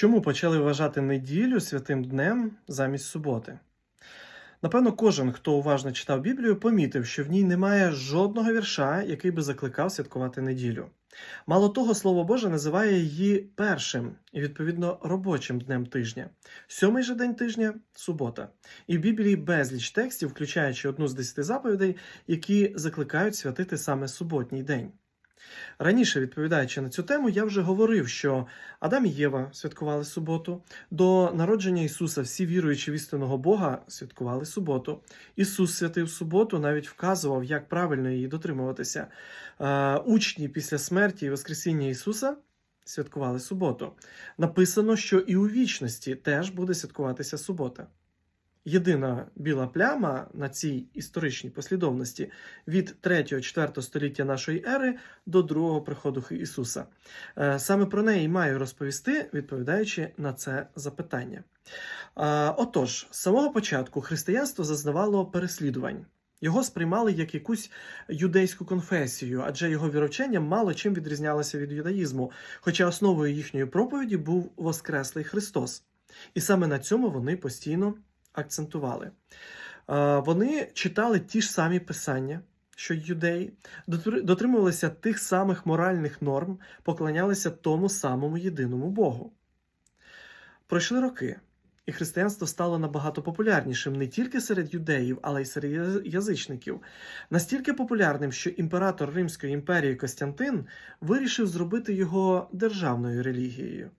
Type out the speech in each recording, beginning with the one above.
Чому почали вважати неділю святим днем замість суботи? Напевно, кожен, хто уважно читав Біблію, помітив, що в ній немає жодного вірша, який би закликав святкувати неділю. Мало того, Слово Боже називає її першим і, відповідно, робочим днем тижня. Сьомий же день тижня субота. І в Біблії безліч текстів, включаючи одну з десяти заповідей, які закликають святити саме суботній день. Раніше, відповідаючи на цю тему, я вже говорив, що Адам і Єва святкували суботу, до народження Ісуса всі віруючі в істинного Бога святкували суботу. Ісус святив суботу, навіть вказував, як правильно її дотримуватися. Е, Учні після смерті і Воскресіння Ісуса святкували суботу. Написано, що і у вічності теж буде святкуватися субота. Єдина біла пляма на цій історичній послідовності від 3-4 століття нашої ери до другого приходу Ісуса. Е, Саме про неї маю розповісти, відповідаючи на це запитання. Е, Отож, з самого початку християнство зазнавало переслідувань. Його сприймали як якусь юдейську конфесію, адже його віровчення мало чим відрізнялося від юдаїзму, хоча основою їхньої проповіді був Воскреслий Христос. І саме на цьому вони постійно акцентували. Вони читали ті ж самі писання, що юдеї, дотримувалися тих самих моральних норм, поклонялися тому самому єдиному Богу. Пройшли роки, і християнство стало набагато популярнішим не тільки серед юдеїв, але й серед язичників. Настільки популярним, що імператор Римської імперії Костянтин вирішив зробити його державною релігією.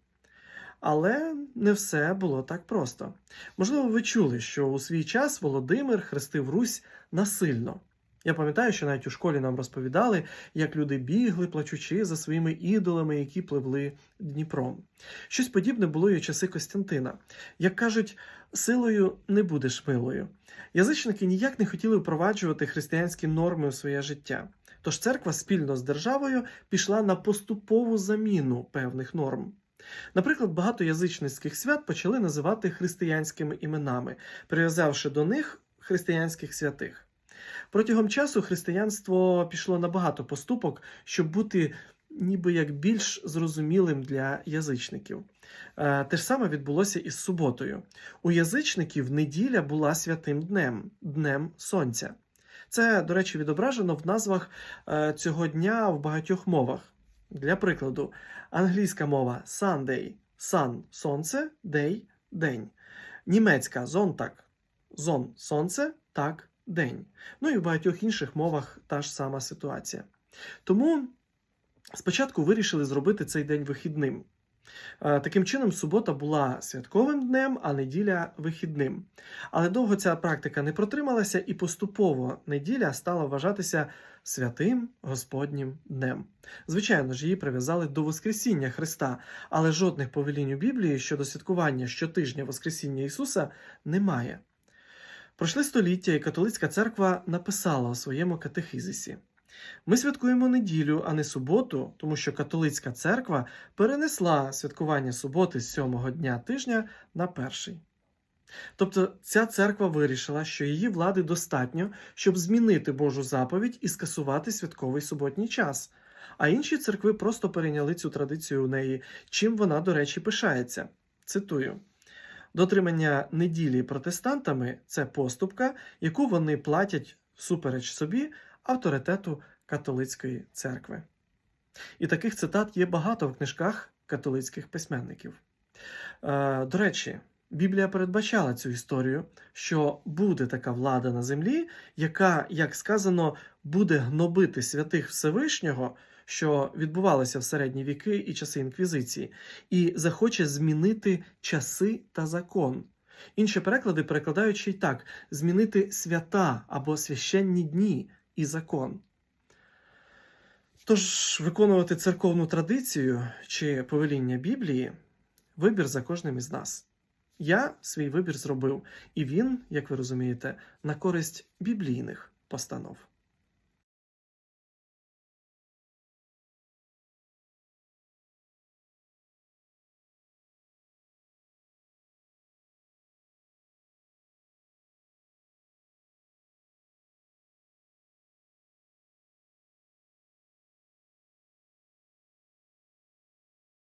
Але не все було так просто. Можливо, ви чули, що у свій час Володимир хрестив Русь насильно. Я пам'ятаю, що навіть у школі нам розповідали, як люди бігли, плачучи за своїми ідолами, які пливли Дніпром. Щось подібне було і у часи Костянтина. Як кажуть, силою не будеш милою. Язичники ніяк не хотіли впроваджувати християнські норми у своє життя. Тож церква спільно з державою пішла на поступову заміну певних норм. Наприклад, багато язичницьких свят почали називати християнськими іменами, прив'язавши до них християнських святих. Протягом часу християнство пішло на багато поступок, щоб бути ніби як більш зрозумілим для язичників. Е, Те ж саме відбулося із суботою. У язичників неділя була святим днем, днем сонця. Це, до речі, відображено в назвах е, цього дня в багатьох мовах. Для прикладу, англійська мова Sunday – sun – сонце, day – день. Німецька Sonntag – зон – сонце, так – день. Ну і в багатьох інших мовах та ж сама ситуація. Тому спочатку вирішили зробити цей день вихідним. Е, Таким чином, субота була святковим днем, а неділя вихідним. Але довго ця практика не протрималася, і поступово неділя стала вважатися святим Господнім днем. Звичайно ж, її прив'язали до Воскресіння Христа, але жодних повелінь у Біблії щодо святкування щотижня Воскресіння Ісуса немає. Пройшли століття, і католицька церква написала у своєму катехизисі. Ми святкуємо неділю, а не суботу, тому що католицька церква перенесла святкування суботи з сьомого дня тижня на перший. Тобто ця церква вирішила, що її влади достатньо, щоб змінити Божу заповідь і скасувати святковий суботній час. А інші церкви просто перейняли цю традицію у неї, чим вона, до речі, пишається. Цитую. Дотримання неділі протестантами це поступка, яку вони платять всупереч собі авторитету католицької церкви. І таких цитат є багато в книжках католицьких письменників. Е, До речі, Біблія передбачала цю історію, що буде така влада на землі, яка, як сказано, буде гнобити святих Всевишнього, що відбувалося в середні віки і часи інквізиції, і захоче змінити часи та закон. Інші переклади перекладають ще й так: змінити свята або священні дні і закон. Тож виконувати церковну традицію чи повеління Біблії вибір за кожним із нас. Я свій вибір зробив, і він, як ви розумієте, на користь біблійних постанов.